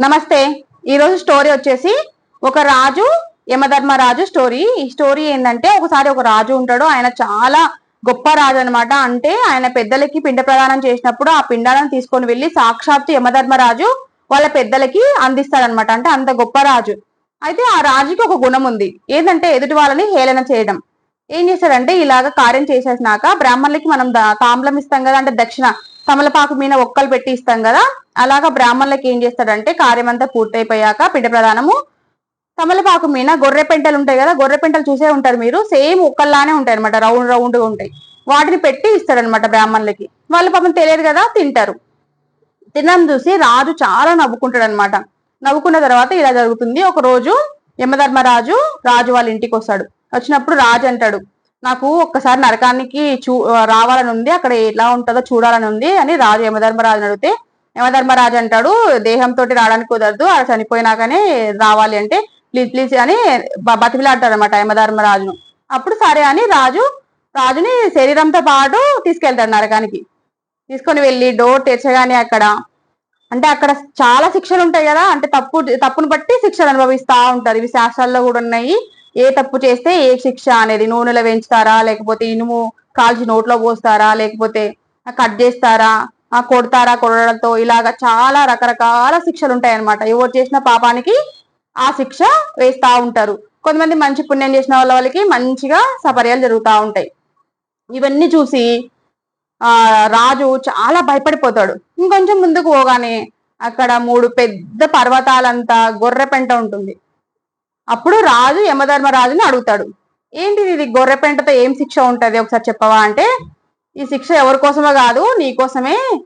నమస్తే. ఈరోజు స్టోరీ వచ్చేసి ఒక రాజు యమధర్మరాజు స్టోరీ ఈ స్టోరీ ఏంటంటే ఒకసారి ఒక రాజు ఉంటాడు. ఆయన చాలా గొప్ప రాజు అనమాట అంటే ఆయన పెద్దలకి పిండ ప్రదానం చేసినప్పుడు ఆ పిండాలను తీసుకొని వెళ్ళి సాక్షాత్తు యమధర్మరాజు వాళ్ళ పెద్దలకి అందిస్తాడనమాట అంటే అంత గొప్ప రాజు. అయితే ఆ రాజుకి ఒక గుణం ఉంది. ఏంటంటే ఎదుటి వాళ్ళని హేళన చేయడం. ఏం చేశాడంటే ఇలాగ కార్యం చేసేసినాక బ్రాహ్మణులకి మనం దా- ఇస్తాం కదా అంటే దక్షిణ తమలపాకు మీద ఒక్కలు పెట్టి ఇస్తాం కదా. అలాగా బ్రాహ్మణులకు ఏం చేస్తాడంటే కార్యమంతా పూర్తయిపోయాక పిండ ప్రధానము. తమలపాకు మీద గొర్రె పెంటలు ఉంటాయి కదా గొర్రె పెంటలు చూసే ఉంటారు మీరు. సేమ్ ఒక్కల్లానే ఉంటాయి అనమాట రౌండ్ రౌండ్గా ఉంటాయి. వాటిని పెట్టి ఇస్తాడనమాట బ్రాహ్మణులకి. వాళ్ళు పాపం తెలియదు కదా తింటారు. తినడం చూసి రాజు చాలా నవ్వుకుంటాడు అనమాట నవ్వుకున్న తర్వాత ఇలా జరుగుతుంది. ఒక రోజు యమధర్మరాజు రాజు వాళ్ళ ఇంటికి వస్తాడు. వచ్చినప్పుడు రాజు అంటాడు నాకు ఒక్కసారి నరకానికి చూ రావాలని ఉంది అక్కడ ఎలా ఉంటుందో చూడాలని ఉంది అని రాజు యమధర్మరాజుని అడిగితే యమధర్మరాజు అంటాడు దేహంతో రావడానికి కుదరదు అలా చనిపోయినాకనే రావాలి అంటే ప్లీజ్ ప్లీజ్ అని బ- బతిమిలాడతాడు అనమాట యమధర్మరాజును. అప్పుడు సరే అని రాజు రాజుని శరీరంతో పాటు తీసుకెళ్తాడు నరకానికి. తీసుకొని వెళ్ళి డోర్ తెచ్చగానే అక్కడ అంటే అక్కడ చాలా శిక్షలు ఉంటాయి కదా అంటే తప్పు తప్పును బట్టి శిక్షలు అనుభవిస్తా ఉంటారు. ఇవి శాస్త్రాల్లో కూడా ఉన్నాయి. ఏ తప్పు చేస్తే ఏ శిక్ష అనేది నూనెలో వేయించుతారా? లేకపోతే ఇనుము కాల్చి నోట్లో పోస్తారా? లేకపోతే కట్ చేస్తారా? ఆ కొడతారా? కొడడంతో ఇలాగా చాలా రకరకాల శిక్షలు ఉంటాయి అన్నమాట ఎవరు చేసిన పాపానికి ఆ శిక్ష వేస్తా ఉంటారు. కొంతమంది మంచి పుణ్యం చేసిన వాళ్ళ వాళ్ళకి మంచిగా సపర్యాలు జరుగుతూ ఉంటాయి. ఇవన్నీ చూసి ఆ రాజు చాలా భయపడిపోతాడు. ఇంకొంచెం ముందుకు పోగానే అక్కడ మూడు పెద్ద పర్వతాలంతా గొర్రె పెంట ఉంటుంది. అప్పుడు రాజు యమధర్మరాజుని అడుగుతాడు. ఏంటిది ఇది గొర్రె పెంటతో ఏం శిక్ష ఉంటది? ఒకసారి చెప్పవా అంటే ఈ శిక్ష ఎవరి కోసమో కాదు నీ కోసమే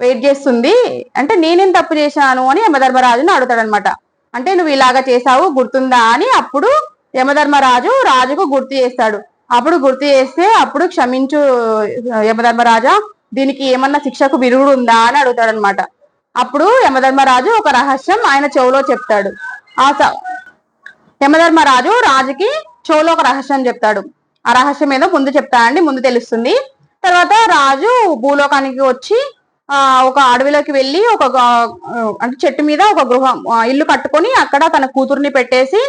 వెయిట్ చేస్తుంది. అంటే నేనేం తప్పు చేశాను అని యమధర్మరాజుని అడుగుతాడనమాట. అంటే నువ్వు ఇలాగా చేసావు గుర్తుందా అని అప్పుడు యమధర్మరాజు రాజుకు గుర్తు చేస్తాడు. అప్పుడు గుర్తు చేస్తే అప్పుడు క్షమించు యమధర్మరాజా దీనికి ఏమన్నా శిక్షకు విరుగుడు ఉందా అని అడుగుతాడనమాట. అప్పుడు యమధర్మరాజు ఒక రహస్యం ఆయన చెవులో చెప్తాడు. ఆ స- యమధర్మరాజు రాజుకి చోలో ఒక రహస్యం చెప్తాడు. ఆ రహస్యం ఏదో ముందు చెప్తాడండి ముందు తెలుస్తుంది. తర్వాత రాజు భూలోకానికి వచ్చి ఆ ఒక అడవిలోకి వెళ్ళి ఒక అంటే చెట్టు మీద ఒక గృహం ఇల్లు కట్టుకొని అక్కడ తన కూతుర్ని పెట్టేసి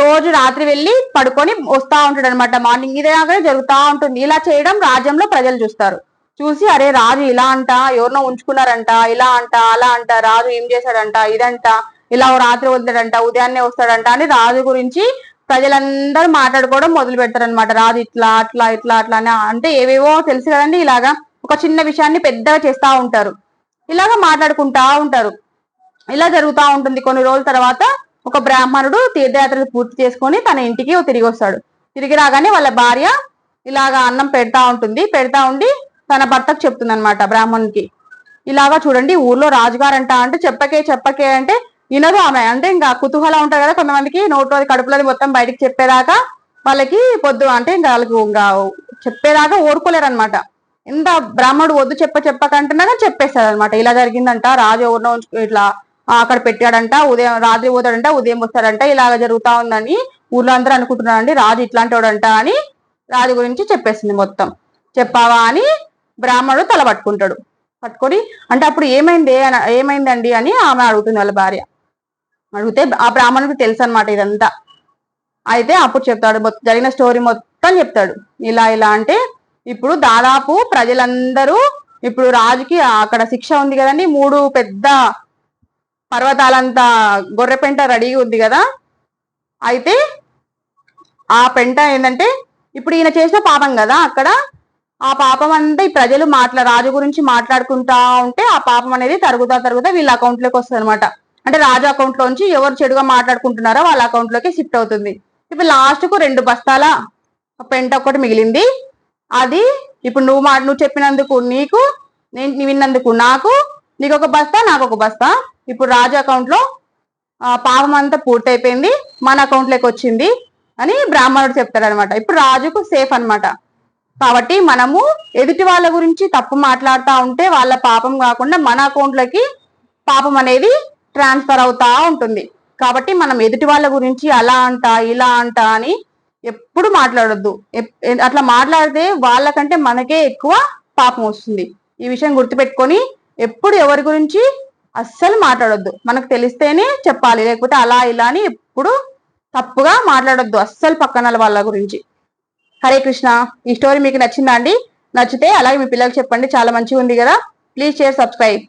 రోజు రాత్రి వెళ్ళి పడుకొని వస్తా ఉంటాడు అనమాట మార్నింగ్ ఇదేలాగే జరుగుతూ ఉంటుంది. ఇలా చేయడం రాజ్యంలో ప్రజలు చూస్తారు. చూసి అరే రాజు ఇలా అంట ఎవరినో ఉంచుకున్నారంట ఇలా అంట అలా అంట రాజు ఏం చేశాడంట ఇదంట ఇలా ఓ రాత్రి వదిలేడంట ఉదయాన్నే వస్తాడంట అని రాజు గురించి ప్రజలందరూ మాట్లాడుకోవడం మొదలు పెడతారనమాట రాజు ఇట్లా అట్లా ఇట్లా అట్లా అని. అంటే ఏవేవో తెలుసు కదండి ఇలాగా ఒక చిన్న విషయాన్ని పెద్దగా చేస్తూ ఉంటారు. ఇలాగా మాట్లాడుకుంటా ఉంటారు. ఇలా జరుగుతూ ఉంటుంది. కొన్ని రోజుల తర్వాత ఒక బ్రాహ్మణుడు తీర్థయాత్రలు పూర్తి చేసుకొని తన ఇంటికి తిరిగి వస్తాడు. తిరిగి రాగానే వాళ్ళ భార్య ఇలాగా అన్నం పెడతా ఉంటుంది. పెడతా ఉండి తన భర్తకు చెప్తుంది అనమాట బ్రాహ్మణునికి. ఇలాగా చూడండి ఊర్లో రాజుగారంట అంటే చెప్పకే చెప్పకే అంటే వినదు ఆమె. అంటే ఇంకా కుతూహలం ఉంటారు కదా కొంతమందికి నోట్లో కడుపులోది మొత్తం బయటకు చెప్పేదాకా వాళ్ళకి పొద్దు అంటే ఇంకా వాళ్ళకి ఇంకా చెప్పేదాకా ఓడుకోలేరు అనమాట ఎంత బ్రాహ్మడు వద్దు చెప్ప చెప్పకంటున్నా కానీ చెప్పేస్తాడు అనమాట ఇలా జరిగిందంట రాజు ఎవరినో ఇట్లా అక్కడ పెట్టాడంట ఉదయం రాత్రి పోతాడంట ఉదయం వస్తాడంట ఇలాగ జరుగుతా ఉందని ఊర్లో అందరూ అనుకుంటున్నారండి రాజు ఇట్లాంటి వాడంట అని రాజు గురించి చెప్పేసింది మొత్తం. చెప్పావా అని బ్రాహ్మణుడు తల పట్టుకుంటాడు. పట్టుకొని అంటే అప్పుడు ఏమైంది అని ఏమైందండి అని ఆమె అడుగుతుంది వాళ్ళ భార్య. అడిగితే ఆ బ్రాహ్మణుడికి తెలుసు అనమాట ఇదంతా. అయితే అప్పుడు చెప్తాడు మొత్తం జరిగిన స్టోరీ మొత్తం చెప్తాడు. ఇలా ఇలా అంటే ఇప్పుడు దాదాపు ప్రజలందరూ ఇప్పుడు రాజుకి అక్కడ శిక్ష ఉంది కదండి మూడు పెద్ద పర్వతాలంతా గొర్రె పెంట రెడీగా ఉంది కదా. అయితే ఆ పెంట ఏంటంటే ఇప్పుడు ఈయన చేసిన పాపం కదా అక్కడ. ఆ పాపం అంతా ఈ ప్రజలు మాట్లా రాజు గురించి మాట్లాడుకుంటా ఉంటే ఆ పాపం అనేది తరుగుతా తరుగుతా వీళ్ళ అకౌంట్లోకి వస్తుంది అనమాట అంటే రాజు అకౌంట్ లోంచి ఎవరు చెడుగా మాట్లాడుకుంటున్నారో వాళ్ళ అకౌంట్లోకి షిఫ్ట్ అవుతుంది. ఇప్పుడు లాస్ట్కు రెండు బస్తాల పెంట ఒకటి మిగిలింది. అది ఇప్పుడు నువ్వు మా నువ్వు చెప్పినందుకు నీకు నేను విన్నందుకు నాకు నీకు ఒక బస్తా నాకు ఒక బస్తా. ఇప్పుడు రాజు అకౌంట్లో పాపం అంతా పూర్తయిపోయింది మన అకౌంట్లోకి వచ్చింది అని బ్రాహ్మణుడు చెప్తాడు అనమాట ఇప్పుడు రాజుకు సేఫ్ అనమాట కాబట్టి మనము ఎదుటి వాళ్ళ గురించి తప్పు మాట్లాడుతూ ఉంటే వాళ్ళ పాపం కాకుండా మన అకౌంట్లోకి పాపం అనేది ట్రాన్స్ఫర్ అవుతా ఉంటుంది. కాబట్టి మనం ఎదుటి వాళ్ళ గురించి అలా అంట ఇలా అంట అని ఎప్పుడు మాట్లాడొద్దు. ఎప్- అట్లా మాట్లాడితే వాళ్ళకంటే మనకే ఎక్కువ పాపం వస్తుంది. ఈ విషయం గుర్తుపెట్టుకొని ఎప్పుడు ఎవరి గురించి అస్సలు మాట్లాడొద్దు. మనకు తెలిస్తేనే చెప్పాలి. లేకపోతే అలా ఇలా అని ఎప్పుడు తప్పుగా మాట్లాడొద్దు. అస్సలు పక్కన వాళ్ళ గురించి. హరే కృష్ణ. ఈ స్టోరీ మీకు నచ్చిందా అండి? నచ్చితే అలాగే మీ పిల్లలకు చెప్పండి. చాలా మంచిగా ఉంది కదా. Please share subscribe.